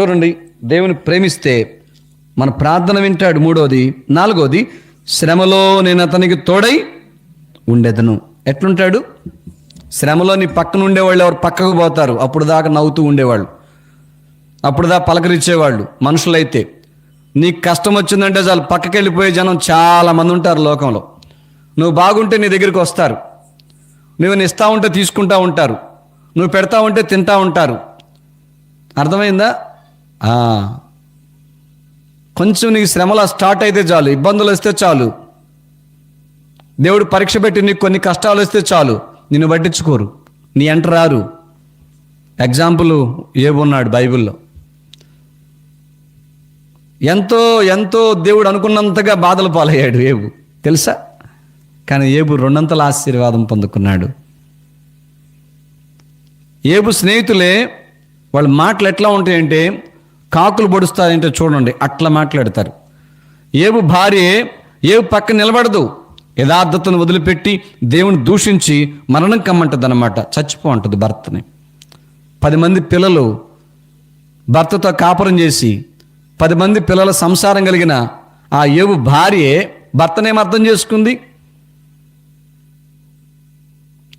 చూడండి దేవుని ప్రేమిస్తే మన ప్రార్థన వింటాడు మూడోది. నాలుగోది శ్రమలో నేను అతనికి తోడై ఉండేదను. ఎట్లుంటాడు? శ్రమలో నీ పక్కన ఉండేవాళ్ళు ఎవరు పక్కకు పోతారు? అప్పుడు దాకా నవ్వుతూ ఉండేవాళ్ళు. అప్పుడు దా పలకరించేవాళ్ళు మనుషులైతే. నీకు కష్టం వచ్చిందంటే చాలు పక్కకి వెళ్ళిపోయే జనం చాలా మంది ఉంటారు లోకంలో. నువ్వు బాగుంటే నీ దగ్గరికి వస్తారు. నువ్వు ఇస్తా ఉంటే తీసుకుంటా ఉంటారు. నువ్వు పెడతా ఉంటే తింటా ఉంటారు. అర్థమైందా? కొంచెం నీకు శ్రమలా స్టార్ట్ అయితే చాలు ఇబ్బందులు వస్తే చాలు. దేవుడు పరీక్ష పెట్టి నీకు కొన్ని కష్టాలు వస్తే చాలు. నిన్ను పట్టించుకోరు నీ ఎంట రారు. ఎగ్జాంపుల్ ఏమున్నాడు బైబిల్లో. ఎంతో ఎంతో దేవుడు అనుకున్నంతగా బాధలు పాలయ్యాడు ఏబు. తెలుసా? కానీ ఏబు రెండంతల ఆశీర్వాదం పొందుకున్నాడు. ఏబు స్నేహితులే వాళ్ళ మాటలు ఎట్లా ఉంటాయంటే కాకులు పొడుస్తారంటే చూడండి అట్లా మాట్లాడతారు. ఏవు భార్య ఏవు పక్క నిలబడదు. యథార్థతను వదిలిపెట్టి దేవుని దూషించి మరణం కమ్మంటుంది అనమాట చచ్చిపో అంటుంది భర్తని. పది మంది పిల్లలు భర్తతో కాపురం చేసి పది మంది పిల్లల సంసారం కలిగిన ఆ ఏవు భార్యే భర్తనేం అర్థం చేసుకుంది?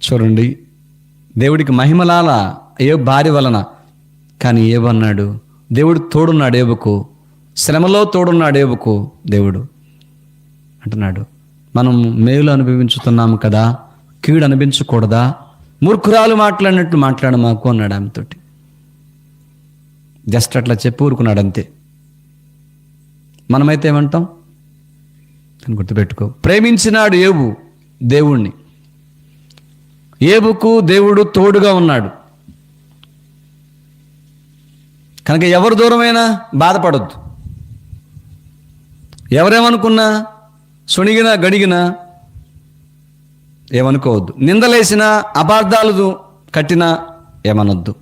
చూడండి దేవుడికి మహిమలాల ఏ భార్య వలన. కానీ ఏవన్నాడు దేవుడు తోడున్నాడు ఏబుకు? శ్రమలో తోడున్నాడు ఏబుకు దేవుడు? అంటున్నాడు. మనం మేలు అనుభవించుతున్నాము కదా? కీడు అనిపించకూడదా? మూర్ఖురాలు మాట్లాడినట్టు మాట్లాడు మాకు అన్నాడు ఆమెతోటి జస్ట్ అట్లా చెప్పి ఊరుకున్నాడు అంతే. మనమైతే ఏమంటాం? అని గుర్తుపెట్టుకో. ప్రేమించినాడు ఏబు దేవుణ్ణి. ఏబుకు దేవుడు తోడుగా ఉన్నాడు. కనుక ఎవరు దూరమైనా బాధపడద్దు. ఎవరేమనుకున్నా సుణిగినా గడిగినా ఏమనుకోవద్దు. నిందలేసినా అపార్థాలు కట్టినా ఏమనొద్దు.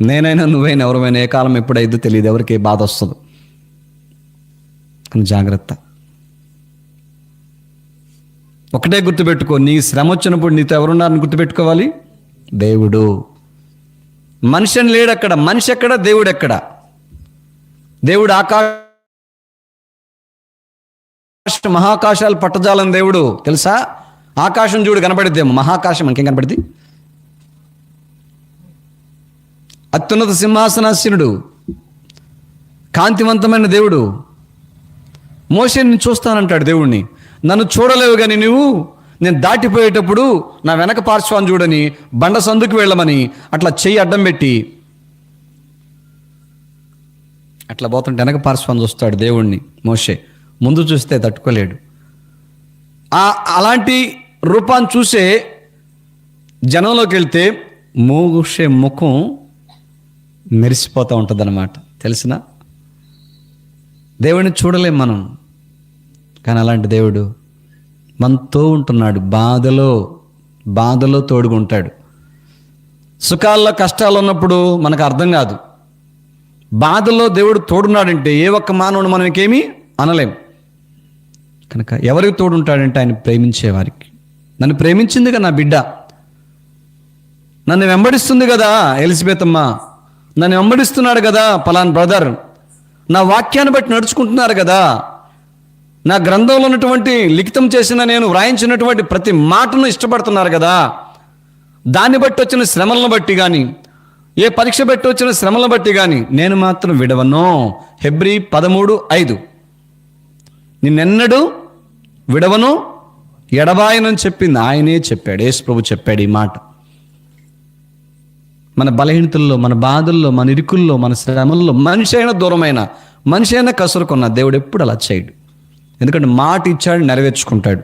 నేనైనా నువ్వైనా ఎవరైనా ఏ కాలం ఎప్పుడైద్దో తెలియదు ఎవరికి బాధ వస్తుంది. కానీ జాగ్రత్త. ఒకటే గుర్తుపెట్టుకో నీ శ్రమ వచ్చినప్పుడు నీతో ఎవరున్నారని గుర్తుపెట్టుకోవాలి? దేవుడు. మనిషిని లేడు అక్కడ మనిషి ఎక్కడ? దేవుడు ఎక్కడ దేవుడు ఆకాశ మహాకాశాలు పట్టజాలం దేవుడు. తెలుసా? ఆకాశం చూడు కనపడిద్దేమో. మహాకాశం మనకేం కనపడిద్ది? అత్యున్నత సింహాసనాసీనుడు. కాంతివంతమైన దేవుడు. మోసే నేను చూస్తానంటాడు దేవుణ్ణి. నన్ను చూడలేవు కానీ నువ్వు నేను దాటిపోయేటప్పుడు నా వెనక పార్శ్వాన్ని చూడని బండ సందుకు వెళ్ళమని అట్లా చెయ్యి అడ్డం పెట్టి అట్లా పోతుంటే వెనక పార్శ్వాన్ని చూస్తాడు దేవుణ్ణి మోషే. ముందు చూస్తే తట్టుకోలేడు. ఆ అలాంటి రూపాన్ని చూసే జనంలోకి వెళ్తే మోషే ముఖం మెరిసిపోతూ ఉంటుంది అనమాట తెలిసిన? దేవుడిని చూడలేం మనం. కానీ అలాంటి దేవుడు మనతో ఉంటున్నాడు బాధలో బాధలో తోడుగుంటాడు. సుఖాల్లో కష్టాలు ఉన్నప్పుడు మనకు అర్థం కాదు. బాధల్లో దేవుడు తోడున్నాడంటే ఏ ఒక్క మానవుడు మనకేమీ అనలేం. కనుక ఎవరికి తోడుంటాడంటే ఆయన ప్రేమించేవారికి నన్ను ప్రేమించిందిగా నా బిడ్డ. నన్ను వెంబడిస్తుంది కదా ఎలిజబెతమ్మ నన్ను వెంబడిస్తున్నాడు కదా పలాన్ బ్రదర్. నా వాక్యాన్ని బట్టి నడుచుకుంటున్నారు కదా. నా గ్రంథంలో ఉన్నటువంటి లిఖితం చేసిన నేను వ్రాయించినటువంటి ప్రతి మాటను ఇష్టపడుతున్నారు కదా దాన్ని బట్టి వచ్చిన శ్రమలను బట్టి కానీ ఏ పరీక్ష బట్టి వచ్చిన శ్రమలను బట్టి కానీ నేను మాత్రం విడవను. హెబ్రి పదమూడు ఐదు. నిన్నెన్నడు విడవను ఎడబాయనని చెప్పింది ఆయనే చెప్పాడు యేసు ప్రభు చెప్పాడు ఈ మాట. మన బలహీనతల్లో మన బాధల్లో మన ఇరుకుల్లో మన శ్రమల్లో మనిషి అయినా దూరమైన మనిషి అయినా కసురుకున్న దేవుడు ఎప్పుడు అలా చేయడు. ఎందుకంటే మాట ఇచ్చాడు నెరవేర్చుకుంటాడు.